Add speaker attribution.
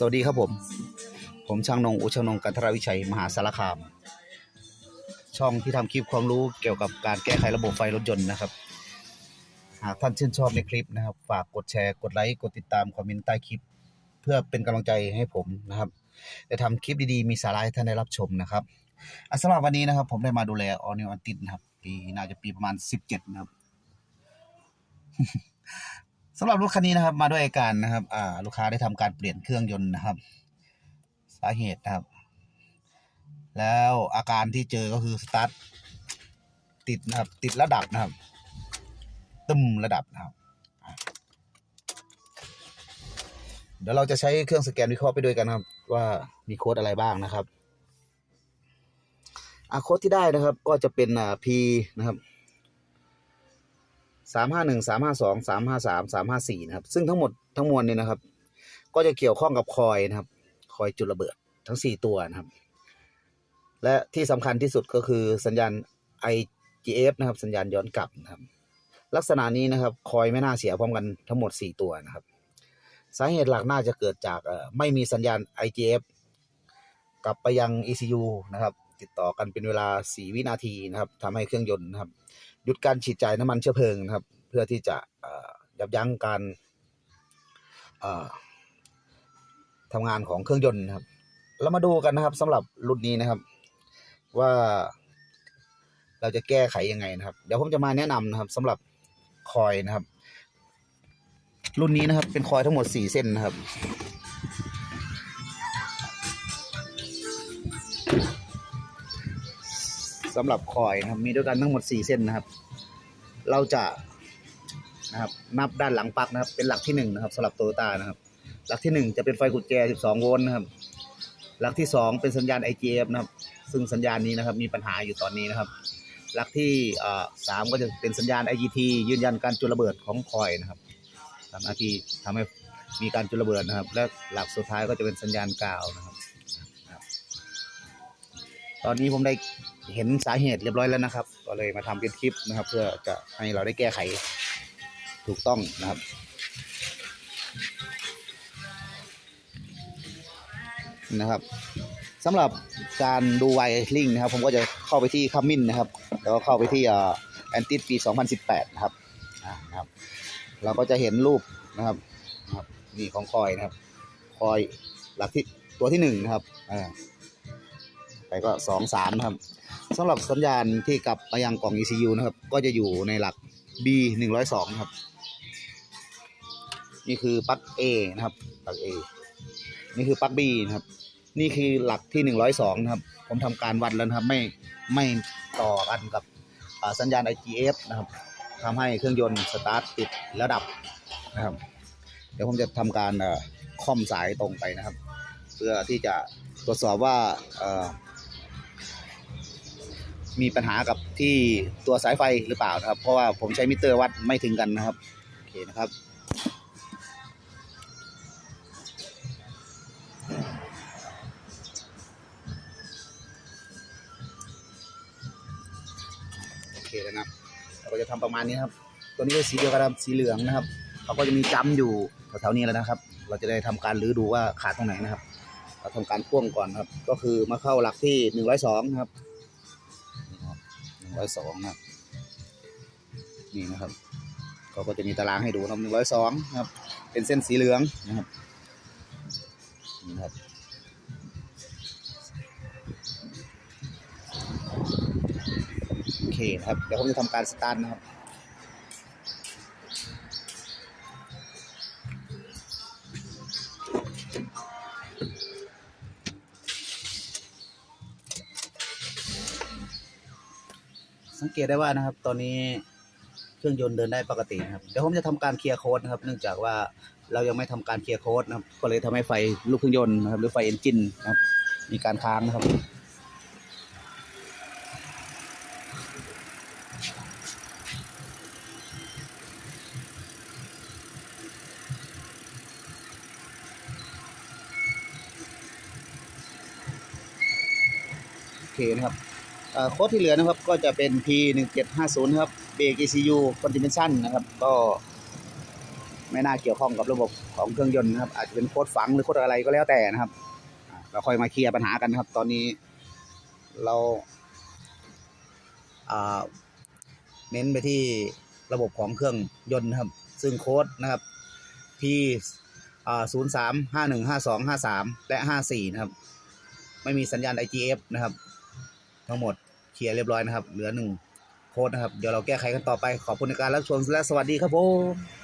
Speaker 1: สวัสดีครับผม ผมช่างนง อุชนงกันทรวิชัย มหาสารคาม ช่องที่ทำคลิปความรู้เกี่ยวกับการแก้ไขระบบไฟรถยนต์นะครับ หากท่านชื่นชอบในคลิปนะครับ ฝากกดแชร์กดไลค์กดติดตามคอมเมนต์ใต้คลิป เพื่อเป็นกำลังใจให้ผมนะครับได้ทำคลิปดีๆ มีสาระให้ท่านได้รับชมนะครับอสำหรับวันนี้นะครับ ผมได้มาดูแลออนิวอันติดนะครับ ปีน่าจะปีประมาณ17นะครับ สำหรับรถคันนี้นะครับ มาด้วยอาการนะครับอ่าลูกค้าได้ทำการเปลี่ยนเครื่องยนต์นะครับ สาเหตุนะครับ แล้วอาการที่เจอก็คือสตาร์ทติดนะครับ ติดระดับนะครับ ตึมระดับนะครับ เดี๋ยวเราจะใช้เครื่องสแกนวิเคราะห์ไปด้วยกันนะครับ ว่ามีโค้ดอะไรบ้างนะครับอะโค้ดที่ได้นะครับ ก็จะเป็นอ่า P นะครับ สามห้าหนึ่งสามห้าสองสามห้าสามสามห้าสี่นะครับ ซึ่งทั้งหมดทั้งมวลเนี่ยนะครับ ก็จะเกี่ยวข้องกับคอยนะครับ คอยจุดระเบิดทั้งสี่ตัวนะครับ และที่สำคัญที่สุดก็คือสัญญาณ IGF นะครับ สัญญาณย้อนกลับนะครับ ลักษณะนี้นะครับ คอยไม่น่าเสียพร้อมกันทั้งหมดสี่ตัวนะครับ สาเหตุหลักน่าจะเกิดจากไม่มีสัญญาณ IGF กลับไปยัง ECU นะครับ ติดต่อกันเป็นเวลา 4 วินาทีนะครับทำให้เครื่องยนต์นะครับหยุดการฉีดจ่ายน้ำมันเชื้อเพลิงนะครับ เพื่อที่จะยับยั้งการทำงานของเครื่องยนต์นะครับ เรามาดูกันนะครับสำหรับรุ่นนี้นะครับ ว่าเราจะแก้ไขยังไงนะครับ เดี๋ยวผมจะมาแนะนำนะครับสำหรับคอยนะครับ รุ่นนี้นะครับเป็นคอยทั้งหมดสี่เส้นนะครับ สำหรับคอยนะครับ มีด้วยกันทั้งหมดสี่เส้นนะครับ เราจะนะครับ นับด้านหลังปลั๊กนะครับ เป็นหลักที่หนึ่งนะครับสำหรับโตโยต้านะครับ หลักที่หนึ่งจะเป็นไฟกุญแจ 12 โวลต์นะครับ หลักที่สองเป็นสัญญาณ IGF นะครับ ซึ่งสัญญาณนี้นะครับ มีปัญหาอยู่ตอนนี้นะครับ หลักที่สามก็จะเป็นสัญญาณ IGT ยืนยันการจุดระเบิดของคอยนะครับทำหน้าที่ทำให้มีการจุดระเบิดนะครับ และหลักสุดท้ายก็จะเป็นสัญญาณกาวนะครับตอนนี้ผมได้ เห็นสาเหตุเรียบร้อยแล้วนะครับ ก็เลยมาทำเป็นคลิปนะครับ เพื่อจะให้เราได้แก้ไขถูกต้องนะครับนะครับสำหรับการดูไวริงนะครับ ผมก็จะเข้าไปที่คัมมินนะครับ แล้วก็เข้าไปที่แอนติสปี 2018 นะครับนะครับ เราก็จะเห็นรูปนะครับนะครับนี่ของคอยนะครับ คอยหลักที่ตัวที่หนึ่งนะครับอ่าไปก็สองสามนะครับ สำหรับสัญญาณที่กลับมายังกล่อง ECU นะครับ ก็จะอยู่ในหลัก B 102นะครับ นี่คือปลั๊ก A นะครับปลั๊ก A นี่คือปลั๊ก B นะครับ นี่คือหลักที่ 102นะครับ ผมทำการวัดแล้วนะครับ ไม่ไม่ต่อกันกับสัญญาณ IGF นะครับทำให้เครื่องยนต์สตาร์ทติดแล้วดับนะครับ เดี๋ยวผมจะทำการค่อมสายตรงไปนะครับ เพื่อที่จะตรวจสอบว่า มีปัญหากับที่ตัวสายไฟหรือเปล่านะครับ เพราะว่าผมใช้มิเตอร์วัดไม่ถึงกันนะครับโอเคนะครับโอเคแล้วนะครับเราก็จะทำประมาณนี้ครับ ตัวนี้ก็สีเดียวกันครับสีเหลืองนะครับเขาก็จะมีจ้ำอยู่แถวๆนี้แล้วนะครับ เราจะได้ทำการรื้อดูว่าขาดตรงไหนนะครับ เราทำการพ่วงก่อนครับ ก็คือมาเข้าหลักที่หนึ่งร้อยสองครับ ร้อยสองนะนี่นะครับเขาก็จะมีตารางให้ดูนะครับหนึ่งร้อยสองนะครับ เป็นเส้นสีเหลืองนะครับนี่นะครับโอเคนะครับ เดี๋ยวผมจะทำการสตาร์ทนะครับ สังเกตได้ว่านะครับ ตอนนี้เครื่องยนต์เดินได้ปกตินะครับเดี๋ยวผมจะทำการเคลียร์โค้ดนะครับ เนื่องจากว่าเรายังไม่ทำการเคลียร์โค้ดนะครับ ก็เลยทำให้ไฟลูกเครื่องยนต์นะครับ หรือไฟเอนจินนะครับ มีการค้างนะครับโอเคนะครับ โค้ดที่เหลือนะครับก็จะเป็น P 1 7 5 0ครับเบรก ECU Continuation นะครับ ก็ไม่น่าเกี่ยวข้องกับระบบของเครื่องยนต์นะครับ อาจจะเป็นโค้ดฝังหรือโค้ดอะไรก็แล้วแต่นะครับ เราค่อยมาเคลียร์ปัญหากันนะครับ ตอนนี้เราเน้นไปที่ระบบของเครื่องยนต์นะครับ ซึ่งโค้ดนะครับที่อ่าศูนย์สามห้าหนึ่งห้าสองห้าสามและห้าสี่นะครับ ไม่มีสัญญาณ IGF นะครับ ทั้งหมดเคลียร์เรียบร้อยนะครับ เหลือหนึ่งโค้ดนะครับ เดี๋ยวเราแก้ไขกันต่อไปขอบคุณในการรับชมและสวัสดีครับผม